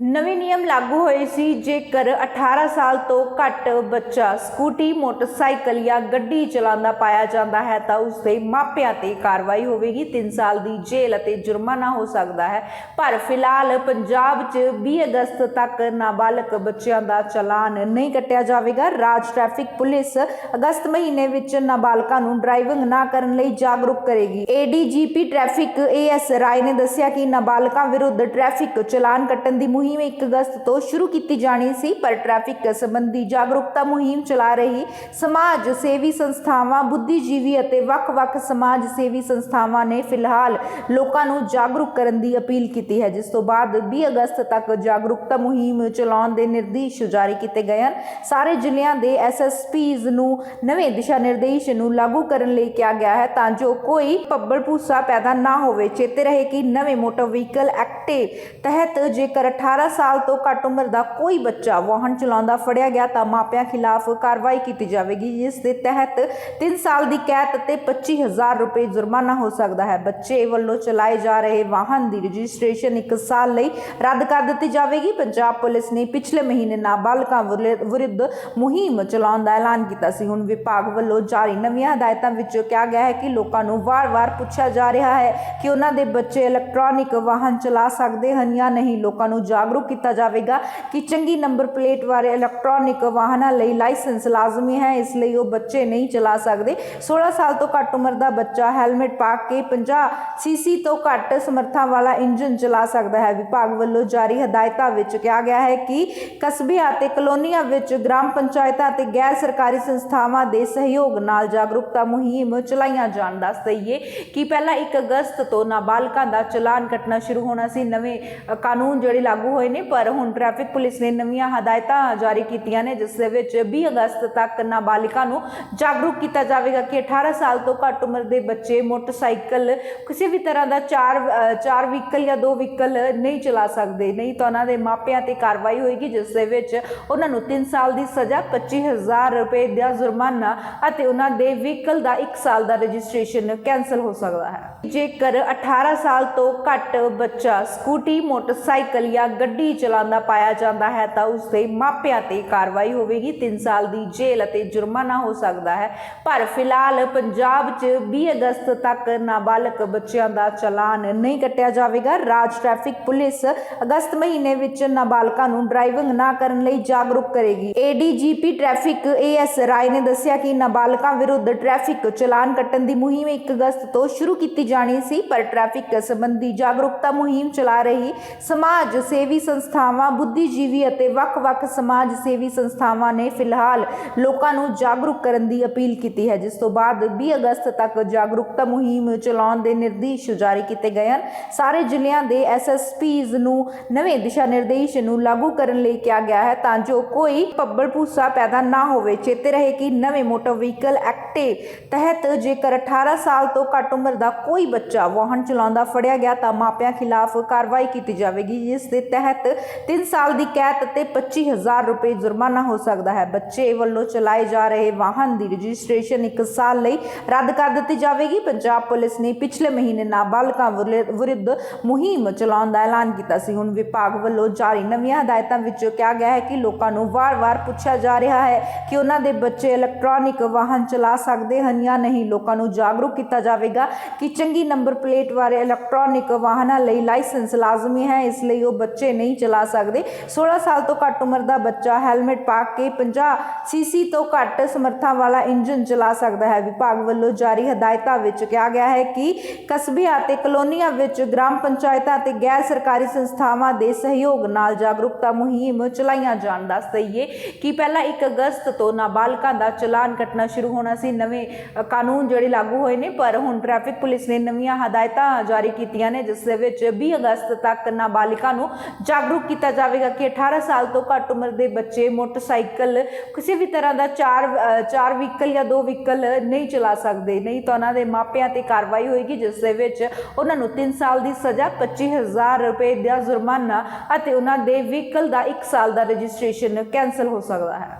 ਨਵੇਂ ਨਿਯਮ ਲਾਗੂ ਹੋਏ ਸੀ ਜੇਕਰ 18 ਸਾਲ ਤੋਂ ਘੱਟ ਬੱਚਾ ਸਕੂਟੀ, ਮੋਟਰਸਾਈਕਲ ਜਾਂ ਗੱਡੀ ਚਲਾਉਂਦਾ ਪਾਇਆ ਜਾਂਦਾ ਹੈ ਤਾਂ ਉਸ ਦੇ ਮਾਪਿਆਂ ਤੇ ਕਾਰਵਾਈ ਹੋਵੇਗੀ। 3 ਸਾਲ ਦੀ ਜੇਲ੍ਹ ਅਤੇ ਜੁਰਮਾਨਾ ਹੋ ਸਕਦਾ ਹੈ। ਪਰ ਫਿਲਹਾਲ ਪੰਜਾਬ 'ਚ 20 ਅਗਸਤ ਤੱਕ ਨਾਬਾਲਗ ਬੱਚਿਆਂ ਦਾ ਚਲਾਨ ਨਹੀਂ ਕੱਟਿਆ ਜਾਵੇਗਾ। ਰਾਜ ਟ੍ਰੈਫਿਕ ਪੁਲਿਸ ਅਗਸਤ ਮਹੀਨੇ ਵਿੱਚ ਨਾਬਾਲਗਾਂ ਨੂੰ ਡਰਾਈਵਿੰਗ ਨਾ ਕਰਨ ਲਈ ਜਾਗਰੂਕ ਕਰੇਗੀ। ਏਡੀਜੀਪੀ ਟ੍ਰੈਫਿਕ ਏਐਸ ਰਾਏ ਨੇ ਦੱਸਿਆ ਕਿ ਨਾਬਾਲਗਾਂ ਵਿਰੁੱਧ ਟ੍ਰੈਫਿਕ ਚਲਾਨ ਕੱਟਣ ਦੀ ਮੁਹਿੰਮ 1 ਅਗਸਤ ਤੋਂ ਸ਼ੁਰੂ ਕੀਤੀ ਜਾਣੀ ਸੀ, ਪਰ ਟ੍ਰੈਫਿਕ ਸੰਬੰਧੀ ਜਾਗਰੂਕਤਾ ਮੁਹਿੰਮ ਚਲਾ ਰਹੀ ਸਮਾਜ ਸੇਵੀ ਸੰਸਥਾਵਾਂ, ਬੁੱਧੀਜੀਵੀ ਅਤੇ ਵੱਖ-ਵੱਖ ਸਮਾਜ ਸੇਵੀ ਸੰਸਥਾਵਾਂ ਨੇ ਫਿਲਹਾਲ ਲੋਕਾਂ ਨੂੰ ਜਾਗਰੂਕ ਕਰਨ ਦੀ ਅਪੀਲ ਕੀਤੀ ਹੈ, ਜਿਸ ਤੋਂ ਬਾਅਦ 20 ਅਗਸਤ ਤੱਕ ਜਾਗਰੂਕਤਾ ਮੁਹਿੰਮ ਚਲਾਉਣ ਦੇ ਨਿਰਦੇਸ਼ ਜਾਰੀ ਕੀਤੇ ਗਏ ਹਨ। ਸਾਰੇ ਜ਼ਿਲ੍ਹਿਆਂ ਦੇ ਐਸਐਸਪੀਜ਼ ਨੂੰ ਨਵੇਂ ਦਿਸ਼ਾ ਨਿਰਦੇਸ਼ ਨੂੰ ਲਾਗੂ ਕਰਨ ਲਈ ਕਿਹਾ ਗਿਆ ਹੈ, ਤਾਂ ਜੋ ਕੋਈ ਪੱਬਲ ਭੂਸਾ ਪੈਦਾ ਨਾ ਹੋਵੇ। ਚੇਤੇ ਰਹੇ ਕਿ ਨਵੇਂ ਮੋਟਰ ਵਹੀਕਲ ਐਕਟ ਤਹਿਤ ਜੇਕਰ 18 ਸਾਲ ਤੋਂ ਘੱਟ ਉਮਰ ਦਾ ਕੋਈ ਬੱਚਾ ਵਾਹਨ ਚਲਾਉਂਦਾ ਫੜਿਆ ਗਿਆ ਤਾਂ ਮਾਪਿਆਂ ਖਿਲਾਫ ਕਾਰਵਾਈ ਕੀਤੀ ਜਾਵੇਗੀ, ਜਿਸ ਦੇ ਤਹਿਤ 3 ਸਾਲ ਦੀ ਕੈਦ ਅਤੇ 25000 ਰੁਪਏ ਜੁਰਮਾਨਾ ਹੋ ਸਕਦਾ ਹੈ। ਬੱਚੇ ਵੱਲੋਂ ਚਲਾਏ ਜਾ ਰਹੇ ਵਾਹਨ ਦੀ ਰਜਿਸਟ੍ਰੇਸ਼ਨ 1 ਸਾਲ ਲਈ ਰੱਦ ਕਰ ਦਿੱਤੀ ਜਾਵੇਗੀ। ਪੰਜਾਬ ਪੁਲਿਸ ਨੇ ਪਿਛਲੇ ਮਹੀਨੇ ਨਾਬਾਲਗਾਂ ਵਿਰੁ- ਵਿਰੁੱਧ ਮੁਹਿੰਮ ਚਲਾਉਣ ਦਾ ਐਲਾਨ ਕੀਤਾ ਸੀ। ਹੁਣ ਵਿਭਾਗ ਵੱਲੋਂ ਜਾਰੀ ਨਵੀਆਂ ਹਦਾਇਤਾਂ ਵਿੱਚ ਕਿਹਾ ਗਿਆ ਹੈ ਕਿ ਲੋਕਾਂ ਨੂੰ ਵਾਰ-ਵਾਰ ਪੁੱਛਿਆ ਜਾ ਰਿਹਾ ਹੈ ਕਿ ਉਹਨਾਂ ਦੇ ਬੱਚੇ ਇਲੈਕਟ੍ਰੋਨਿਕ ਵਾਹਨ ਚਲਾ ਸਕਦੇ ਹਨ ਜਾਂ ਨਹੀਂ। ਲੋਕਾਂ ਨੂੰ ਜਾਗ ਜਾਗਰੂਕ ਕੀਤਾ ਜਾਵੇਗਾ ਕਿ ਚੰਗੀ ਨੰਬਰ ਪਲੇਟ ਵਾਲੇ ਇਲੈਕਟ੍ਰੋਨਿਕ ਵਾਹਨਾਂ ਲਈ ਲਾਇਸੈਂਸ ਲਾਜ਼ਮੀ ਹੈ, ਇਸ ਲਈ ਉਹ ਬੱਚੇ ਨਹੀਂ ਚਲਾ ਸਕਦੇ। 16 ਸਾਲ ਤੋਂ ਘੱਟ ਉਮਰ ਦਾ ਬੱਚਾ ਹੈਲਮਟ ਪਾ ਕੇ 50 ਸੀਸੀ ਤੋਂ ਘੱਟ ਸਮਰੱਥਾ ਵਾਲਾ ਇੰਜਨ ਚਲਾ ਸਕਦਾ ਹੈ। ਵਿਭਾਗ ਵੱਲੋਂ ਜਾਰੀ ਹਦਾਇਤਾਂ ਵਿੱਚ ਕਿਹਾ ਗਿਆ ਹੈ ਕਿ ਕਸਬਿਆਂ ਅਤੇ ਕਲੋਨੀਆਂ ਵਿੱਚ ਗ੍ਰਾਮ ਪੰਚਾਇਤਾਂ ਅਤੇ ਗੈਰ ਸਰਕਾਰੀ ਸੰਸਥਾਵਾਂ ਦੇ ਸਹਿਯੋਗ ਨਾਲ ਜਾਗਰੂਕਤਾ ਮੁਹਿੰਮ ਚਲਾਈਆਂ ਜਾਣ ਦੱਸ ਦਈਏ ਕਿ ਪਹਿਲਾਂ 1 ਅਗਸਤ ਤੋਂ ਨਾਬਾਲਗਾਂ ਦਾ ਚਲਾਨ ਕੱਟਣਾ ਸ਼ੁਰੂ ਹੋਣਾ ਸੀ। ਨਵੇਂ ਕਾਨੂੰਨ ਜਿਹੜੇ ਲਾਗੂ ਹੋਏ ਨੇ, ਪਰ ਹੁਣ ਟ੍ਰੈਫਿਕ ਪੁਲਿਸ ਨੇ ਨਵੀਆਂ ਹਦਾਇਤਾਂ ਜਾਰੀ ਕੀਤੀਆਂ ਨੇ, ਜਿਸ ਦੇ ਵਿੱਚ 20 ਅਗਸਤ ਤੱਕ ਨਾਬਾਲਿਗਾਂ ਨੂੰ ਜਾਗਰੂਕ ਕੀਤਾ ਜਾਵੇਗਾ ਕਿ 18 ਸਾਲ ਤੋਂ ਘੱਟ ਉਮਰ ਦੇ ਬੱਚੇ ਮੋਟਰਸਾਈਕਲ ਕਿਸੇ ਵੀ ਤਰ੍ਹਾਂ ਦਾ ਚਾਰ ਚਾਰ ਵਹੀਕਲ ਜਾਂ ਦੋ ਵਹੀਕਲ ਨਹੀਂ ਚਲਾ ਸਕਦੇ। ਨਹੀਂ ਤਾਂ ਉਹਨਾਂ ਦੇ ਮਾਪਿਆਂ ਤੇ ਕਾਰਵਾਈ ਹੋਏਗੀ, ਜਿਸ ਦੇ ਵਿੱਚ ਉਹਨਾਂ ਨੂੰ 3 ਸਾਲ ਦੀ ਸਜ਼ਾ 25000 ਰੁਪਏ ਦਾ ਜੁਰਮਾਨਾ ਅਤੇ ਉਹਨਾਂ ਦੇ ਵਹੀਕਲ ਦਾ 1 ਸਾਲ ਦਾ ਰਜਿਸਟ੍ਰੇਸ਼ਨ ਕੈਨਸਲ ਹੋ ਸਕਦਾ ਹੈ। ਜੇਕਰ 18 ਸਾਲ ਤੋਂ ਘੱਟ ਬੱਚਾ ਸਕੂਟੀ, ਮੋਟਰਸਾਈਕਲ ਜਾਂ ਗੱਡੀ ਚਲਾਉਂਦਾ ਪਾਇਆ ਜਾਂਦਾ ਹੈ ਤਾਂ ਉਸ ਦੇ ਮਾਪਿਆਂ ਤੇ ਕਾਰਵਾਈ ਹੋਵੇਗੀ। 3 ਸਾਲ ਦੀ ਜੇਲ੍ਹ ਅਤੇ ਜੁਰਮਾਨਾ ਹੋ ਸਕਦਾ ਹੈ। ਪਰ ਫਿਲਹਾਲ ਪੰਜਾਬ 'ਚ 20 ਅਗਸਤ ਤੱਕ ਨਾਬਾਲਗ ਬੱਚਿਆਂ ਦਾ ਚਲਾਨ ਨਹੀਂ ਕੱਟਿਆ ਜਾਵੇਗਾ। ਰਾਜ ਟ੍ਰੈਫਿਕ ਪੁਲਿਸ ਅਗਸਤ ਮਹੀਨੇ ਵਿੱਚ ਨਾਬਾਲਗਾਂ ਨੂੰ ਡਰਾਈਵਿੰਗ ਨਾ ਕਰਨ ਲਈ ਜਾਗਰੂਕ ਕਰੇਗੀ। ਏਡੀਜੀਪੀ ਟ੍ਰੈਫਿਕ ਏਐਸ ਰਾਏ ਨੇ ਦੱਸਿਆ ਕਿ ਨਾਬਾਲਗਾਂ ਵਿਰੁੱਧ ਟ੍ਰੈਫਿਕ ਚਲਾਨ ਕੱਟਣ ਦੀ ਮੁਹਿੰਮ 1 ਅਗਸਤ ਤੋਂ ਸ਼ੁਰੂ ਕੀਤੀ ਜਾਣੀ ਸੀ, ਪਰ ਟ੍ਰੈਫਿਕ ਸੰਬੰਧੀ ਜਾਗਰੂਕਤਾ ਮੁਹਿੰਮ ਚਲਾ ਰਹੀ ਸਮਾਜ ਸੇਵੀ ਸੰਸਥਾਵਾਂ, ਬੁੱਧੀਜੀਵੀ ਅਤੇ ਵੱਖ-ਵੱਖ ਸਮਾਜ ਸੇਵੀ ਸੰਸਥਾਵਾਂ ਨੇ ਫਿਲਹਾਲ ਲੋਕਾਂ ਨੂੰ ਜਾਗਰੂਕ ਕਰਨ ਦੀ ਅਪੀਲ ਕੀਤੀ ਹੈ, ਜਿਸ ਤੋਂ ਬਾਅਦ 20 ਅਗਸਤ ਤੱਕ ਜਾਗਰੂਕਤਾ ਮੁਹਿੰਮ ਚਲਾਉਣ ਦੇ ਨਿਰਦੇਸ਼ ਜਾਰੀ ਕੀਤੇ ਗਏ ਹਨ। ਸਾਰੇ ਜ਼ਿਲ੍ਹਿਆਂ ਦੇ ਐਸਐਸਪੀਜ਼ ਨੂੰ ਨਵੇਂ ਦਿਸ਼ਾ ਨਿਰਦੇਸ਼ ਨੂੰ ਲਾਗੂ ਕਰਨ ਲਈ ਕਿਹਾ ਗਿਆ ਹੈ ਤਾਂ ਜੋ ਕੋਈ ਪੱਬਲ ਭੂਸਾ ਪੈਦਾ ਨਾ ਹੋਵੇ। ਚੇਤੇ ਰਹੇ ਕਿ ਨਵੇਂ ਮੋਟਰ ਵਹੀਕਲ ਐਕਟੇ ਤਹਿਤ ਜੇਕਰ 18 ਸਾਲ ਤੋਂ ਘੱਟ ਉਮਰ ਦਾ ਕੋਈ ਬੱਚਾ ਵਾਹਨ ਚਲਾਉਂਦਾ ਫੜਿਆ ਗਿਆ ਤਾਂ ਮਾਪਿਆਂ ਖਿਲਾਫ ਕਾਰਵਾਈ ਕੀਤੀ ਜਾਵੇਗੀ, ਜਿਸ ਦੇ ਤਹਿਤ 3 ਸਾਲ ਦੀ ਕੈਦ ਅਤੇ 25000 ਰੁਪਏ ਜੁਰਮਾਨਾ ਹੋ ਸਕਦਾ ਹੈ। ਬੱਚੇ ਵੱਲੋਂ ਚਲਾਏ ਜਾ ਰਹੇ ਵਾਹਨ ਦੀ ਰਜਿਸਟ੍ਰੇਸ਼ਨ 1 ਸਾਲ ਲਈ ਰੱਦ ਕਰ ਦਿੱਤੀ ਜਾਵੇਗੀ। ਪੰਜਾਬ ਪੁਲਿਸ ਨੇ ਪਿਛਲੇ ਮਹੀਨੇ ਨਾਬਾਲਗਾਂ ਵਿਰੁੱਧ ਮੁਹਿੰਮ ਚਲਾਉਣ ਦਾ ਐਲਾਨ ਕੀਤਾ ਸੀ। ਹੁਣ ਵਿਭਾਗ ਵੱਲੋਂ ਜਾਰੀ ਨਵੀਆਂ ਹਦਾਇਤਾਂ ਵਿੱਚ ਕਿਹਾ ਗਿਆ ਹੈ ਕਿ ਲੋਕਾਂ ਨੂੰ ਵਾਰ-ਵਾਰ ਪੁੱਛਿਆ ਜਾ ਰਿਹਾ ਹੈ ਕਿ ਉਹਨਾਂ ਦੇ ਬੱਚੇ ਇਲੈਕਟ੍ਰੋਨਿਕ ਵਾਹਨ ਚਲਾ ਸਕਦੇ ਹਨ ਜਾਂ ਨਹੀਂ। ਲੋਕਾਂ ਨੂੰ ਜਾਗਰੂਕ ਕੀਤਾ ਜਾਵੇਗਾ ਕਿ ਚੰਗੀ ਨੰਬਰ ਪਲੇਟ ਵਾਲੇ ਇਲੈਕਟ੍ਰੋਨਿਕ ਵਾਹਨਾਂ ਲਈ ਲਾਇਸੈਂਸ ਲਾਜ਼ਮੀ ਹੈ। ਇਸ ਲਈ ਉਹ ਬੱਚੇ ਨਹੀਂ ਚਲਾ ਸਕਦੇ। 16 ਸਾਲ ਤੋਂ ਘੱਟ ਉਮਰ ਦਾ ਬੱਚਾ ਹੈਲਮਟ ਪਾ ਕੇ 50 ਸੀਸੀ ਤੋਂ ਘੱਟ ਸਮਰੱਥਾ ਵਾਲਾ ਇੰਜਨ ਚਲਾ ਸਕਦਾ ਹੈ। ਵਿਭਾਗ ਵੱਲੋਂ ਜਾਰੀ ਹਦਾਇਤਾਂ ਵਿੱਚ ਕਿਹਾ ਗਿਆ ਹੈ ਕਿ ਕਸਬਿਆਂ ਅਤੇ ਕਲੋਨੀਆਂ ਵਿੱਚ ਗ੍ਰਾਮ ਪੰਚਾਇਤਾਂ ਅਤੇ ਗੈਰ ਸਰਕਾਰੀ ਸੰਸਥਾਵਾਂ ਦੇ ਸਹਿਯੋਗ ਨਾਲ ਜਾਗਰੂਕਤਾ ਮੁਹਿੰਮ ਚਲਾਈਆਂ ਜਾਣ ਦੱਸ ਦਈਏ ਕਿ ਪਹਿਲਾਂ 1 ਅਗਸਤ ਤੋਂ ਨਾਬਾਲਗਾਂ ਦਾ ਚਲਾਨ ਕੱਟਣਾ ਸ਼ੁਰੂ ਹੋਣਾ ਸੀ। ਨਵੇਂ ਕਾਨੂੰਨ ਜਿਹੜੇ ਲਾਗੂ ਹੋਏ ਨੇ, ਪਰ ਹੁਣ ਟ੍ਰੈਫਿਕ ਪੁਲਿਸ ਨੇ ਨਵੀਆਂ ਹਦਾਇਤਾਂ ਜਾਰੀ ਕੀਤੀਆਂ ਨੇ, ਜਿਸ ਦੇ ਵਿੱਚ 20 ਅਗਸਤ ਤੱਕ ਨਾਬਾਲਿਗਾਂ ਨੂੰ ਜਾਗਰੂਕ ਕੀਤਾ ਜਾਵੇਗਾ ਕਿ 18 ਸਾਲ ਤੋਂ ਘੱਟ ਉਮਰ ਦੇ ਬੱਚੇ ਮੋਟਰਸਾਈਕਲ ਕਿਸੇ ਵੀ ਤਰ੍ਹਾਂ ਦਾ ਚਾਰ ਚਾਰ ਵਹੀਕਲ ਜਾਂ ਦੋ ਵਹੀਕਲ ਨਹੀਂ ਚਲਾ ਸਕਦੇ। ਨਹੀਂ ਤਾਂ ਉਹਨਾਂ ਦੇ ਮਾਪਿਆਂ ਤੇ ਕਾਰਵਾਈ ਹੋਏਗੀ, ਜਿਸ ਦੇ ਵਿੱਚ ਉਹਨਾਂ ਨੂੰ 3 ਸਾਲ ਦੀ ਸਜ਼ਾ 25000 ਰੁਪਏ ਦਾ ਜੁਰਮਾਨਾ ਅਤੇ ਉਹਨਾਂ ਦੇ ਵਹੀਕਲ ਦਾ 1 ਸਾਲ ਦਾ ਰਜਿਸਟ੍ਰੇਸ਼ਨ ਕੈਨਸਲ ਹੋ ਸਕਦਾ ਹੈ।